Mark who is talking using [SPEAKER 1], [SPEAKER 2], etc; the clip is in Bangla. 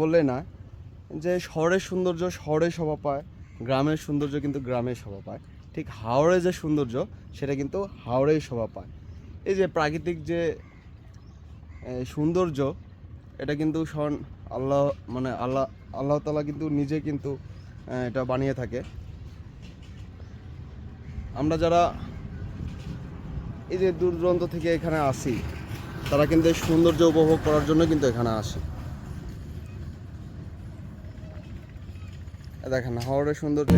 [SPEAKER 1] বললে না যে শহরের সৌন্দর্য শহরে শোভা পায়, গ্রামের সৌন্দর্য কিন্তু গ্রামে শোভা পায়। ঠিক হাওড়ে যে সৌন্দর্য, সেটা কিন্তু হাওড়েই শোভা পায়। এই যে প্রাকৃতিক যে সৌন্দর্য, এটা কিন্তু স্বয়ং আল্লাহ মানে আল্লাহ আল্লাহ তালা কিন্তু নিজে কিন্তু এটা বানিয়ে থাকে। আমরা যারা এই যে দূর দূরান্ত থেকে এখানে আসি তারা কিন্তু এই সৌন্দর্য উপভোগ করার জন্য কিন্তু এখানে আসে। দেখেন হাওড়ের সৌন্দর্য